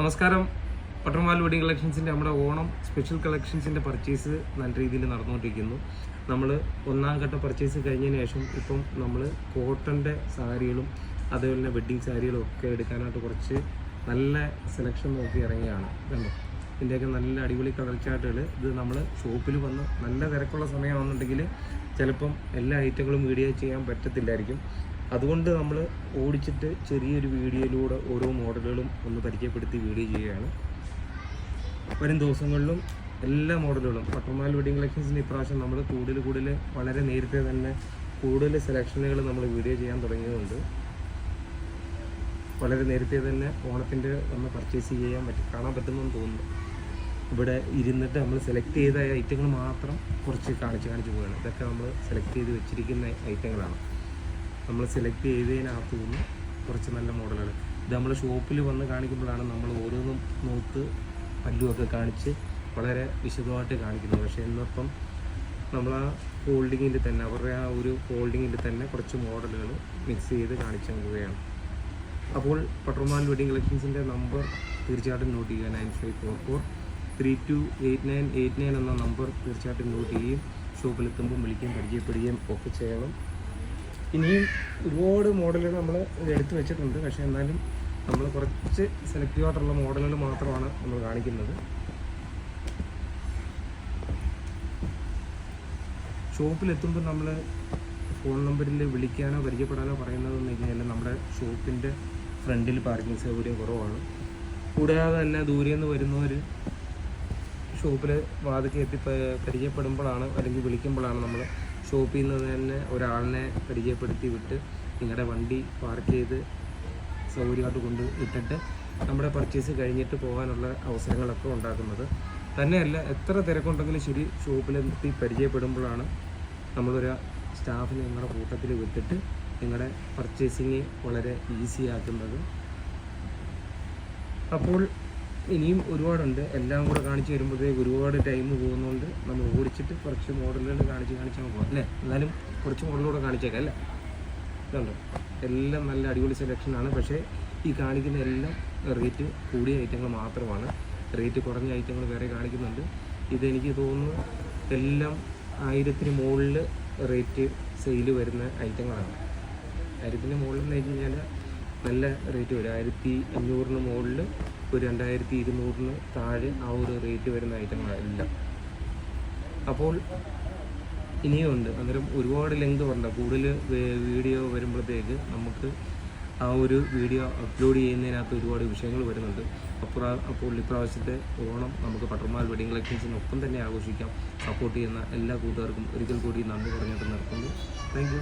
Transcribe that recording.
നമസ്കാരം. പട്ടർമാൽ വെഡിങ് കളക്ഷൻസിന്റെ നമ്മുടെ Onam special കളക്ഷൻസിന്റെ purchase നല്ല രീതിയിൽ നടന്നുകൊണ്ടിരിക്കുന്നു. നമ്മൾ ഒന്നാം ഘട്ട പർച്ചേസ് കഴിഞ്ഞതിന് ശേഷം ഇപ്പം നമ്മൾ കോട്ടന്റെ സാരികളും അതേപോലെ തന്നെ വെഡ്ഡിങ് സാരികളും ഒക്കെ എടുക്കാനായിട്ട് കുറച്ച് നല്ല സെലക്ഷൻ നോക്കി ഇറങ്ങിയാണ്. കണ്ടോ? ഇതിന്റെയൊക്കെ നല്ല അടിപൊളി കളർ ചാർട്ടുകൾ ഇത് നമ്മൾ ഷോപ്പിൽ വന്ന് നല്ല തിരക്കുള്ള സമയമാണെന്നുണ്ടെങ്കിൽ ചിലപ്പം എല്ലാ ഐറ്റങ്ങളും വീഡിയോ ചെയ്യാൻ പറ്റത്തില്ലായിരിക്കും. അതുകൊണ്ട് നമ്മൾ ഓടിച്ചിട്ട് ചെറിയൊരു വീഡിയോയിലൂടെ ഓരോ മോഡലുകളും ഒന്ന് പരിചയപ്പെടുത്തി വീഡിയോ ചെയ്യുകയാണ്. വരും ദിവസങ്ങളിലും എല്ലാ മോഡലുകളും പട്ടമാൽ വെഡിങ് കളക്ഷൻസിന് ഇപ്രാവശ്യം നമ്മൾ കൂടുതൽ കൂടുതൽ വളരെ നേരത്തെ തന്നെ കൂടുതൽ സെലക്ഷനുകൾ നമ്മൾ വീഡിയോ ചെയ്യാൻ തുടങ്ങിയതുകൊണ്ട് വളരെ നേരത്തെ തന്നെ ഓണത്തിന്റെ നമ്മൾ പർച്ചേസ് ചെയ്യാൻ പറ്റും കാണാൻ പറ്റുമെന്ന് തോന്നുന്നു. ഇവിടെ ഇരുന്നിട്ട് നമ്മൾ സെലക്ട് ചെയ്ത ഐറ്റങ്ങൾ മാത്രം കുറച്ച് കാണിച്ച് കാണിച്ച് പോവുകയാണ്. ഇതൊക്കെ നമ്മൾ സെലക്ട് ചെയ്ത് വെച്ചിരിക്കുന്ന ഐറ്റങ്ങളാണ് നമ്മൾ സെലക്ട് ചെയ്തതിനകത്തു നിന്ന് കുറച്ച് നല്ല മോഡലുകൾ ഇത് നമ്മൾ ഷോപ്പിൽ വന്ന് കാണിക്കുമ്പോഴാണ് നമ്മൾ ഓരോന്നും നോക്ക് പല്ലുമൊക്കെ കാണിച്ച് വളരെ വിശദമായിട്ട് കാണിക്കുന്നത്. പക്ഷേ ഇന്നിപ്പം നമ്മൾ ആ ഫോൾഡിങ്ങിൽ തന്നെ അവരുടെ ആ ഒരു ഫോൾഡിങ്ങിൽ തന്നെ കുറച്ച് മോഡലുകൾ മിക്സ് ചെയ്ത് കാണിച്ചു നൽകുകയാണ് അപ്പോൾ പട്ടർമാൽ വെഡിങ് കളക്ഷൻസിന്റെ നമ്പർ തീർച്ചയായിട്ടും നോട്ട് ചെയ്യുക. Nine five four four three two eight nine eight nine എന്ന നമ്പർ തീർച്ചയായിട്ടും നോട്ട് ചെയ്യുകയും ഷോപ്പിലെത്തുമ്പോൾ വിളിക്കുകയും പരിചയപ്പെടുകയും ഒക്കെ ചെയ്യണം. ഇനിയും ഒരുപാട് മോഡലുകൾ നമ്മൾ എടുത്തു വെച്ചിട്ടുണ്ട്. പക്ഷേ എന്നാലും നമ്മൾ കുറച്ച് സെലക്റ്റീവായിട്ടുള്ള മോഡലുകൾ മാത്രമാണ് നമ്മൾ കാണിക്കുന്നത്. ഷോപ്പിലെത്തുമ്പോൾ നമ്മൾ ഫോൺ നമ്പറിൽ വിളിക്കാനോ പരിചയപ്പെടാനോ പറയുന്നതെന്ന് കഴിഞ്ഞാൽ നമ്മുടെ ഷോപ്പിന്റെ ഫ്രണ്ടിൽ പാർക്കിംഗ് സൗകര്യം കുറവാണ്. കൂടാതെ തന്നെ ദൂരെ നിന്ന് വരുന്നവർ ഷോപ്പിൽ വാതിക്കെത്തി പരിചയപ്പെടുമ്പോഴാണ് അല്ലെങ്കിൽ വിളിക്കുമ്പോഴാണ് നമ്മൾ ഷോപ്പിൽ നിന്ന് തന്നെ ഒരാളിനെ പരിചയപ്പെടുത്തി വിട്ട് നിങ്ങളുടെ വണ്ടി പാർക്ക് ചെയ്ത് സൗകര്യമായിട്ട് കൊണ്ട് ഇട്ടിട്ട് നമ്മുടെ പർച്ചേസ് കഴിഞ്ഞിട്ട് പോകാനുള്ള അവസരങ്ങളൊക്കെ ഉണ്ടാക്കുന്നത്. തന്നെയല്ല എത്ര തിരക്കുണ്ടെങ്കിലും ശരി ഷോപ്പിലെത്തി പരിചയപ്പെടുമ്പോഴാണ് നമ്മളൊരു സ്റ്റാഫിനെ നിങ്ങളുടെ കൂട്ടത്തിൽ വിട്ടിട്ട് നിങ്ങളുടെ പർച്ചേസിങ് വളരെ ഈസി ആക്കുന്നത്. അപ്പോൾ ഇനിയും ഒരുപാടുണ്ട്. എല്ലാം കൂടെ കാണിച്ച് വരുമ്പോഴത്തേക്ക് ഒരുപാട് ടൈം പോകുന്നതുകൊണ്ട് നമ്മൾ ഓടിച്ചിട്ട് കുറച്ച് മോഡലുകൾ കാണിച്ച് കാണിച്ചാൽ പോകാം അല്ലേ? എന്നാലും കുറച്ച് മോഡലുകൂടെ കാണിച്ചേക്കാം അല്ലേ? ഇതുണ്ട്? എല്ലാം നല്ല അടിപൊളി സെലക്ഷനാണ് പക്ഷേ ഈ കാണിക്കുന്ന എല്ലാം റേറ്റ് കൂടിയ ഐറ്റങ്ങൾ മാത്രമാണ്. റേറ്റ് കുറഞ്ഞ ഐറ്റങ്ങൾ വേറെ കാണിക്കുന്നുണ്ട്. ഇതെനിക്ക് തോന്നുന്നു എല്ലാം ആയിരത്തിന് മുകളിൽ റേറ്റ് സെയിൽ വരുന്ന ഐറ്റങ്ങളാണ് ആയിരത്തിന് മുകളിൽ എന്ന് വെച്ച് കഴിഞ്ഞാൽ നല്ല റേറ്റ് വരും. ആയിരത്തി അഞ്ഞൂറിന് മുകളിൽ ഒരു രണ്ടായിരത്തി ഇരുന്നൂറിന് താഴെ ആ ഒരു റേറ്റ് വരുന്ന ഐറ്റങ്ങളല്ല അപ്പോൾ ഇനിയും ഉണ്ട്. അന്നേരം ഒരുപാട് ലെങ്ത് പറഞ്ഞ കൂടുതൽ വീഡിയോ വരുമ്പോഴത്തേക്ക് നമുക്ക് ആ ഒരു വീഡിയോ അപ്ലോഡ് ചെയ്യുന്നതിനകത്ത് ഒരുപാട് വിഷയങ്ങൾ വരുന്നുണ്ട്. അപ്പോൾ അപ്പോൾ ഇപ്രാവശ്യത്തെ ഓണം നമുക്ക് പട്ടർമാൽ വെഡിങ് കളക്ഷൻസിനൊപ്പം തന്നെ ആഘോഷിക്കാം. സപ്പോർട്ട് ചെയ്യുന്ന എല്ലാ കൂട്ടുകാർക്കും ഒരിക്കൽ കൂടി നന്ദി പറഞ്ഞിട്ട് നിർത്തുന്നു. താങ്ക്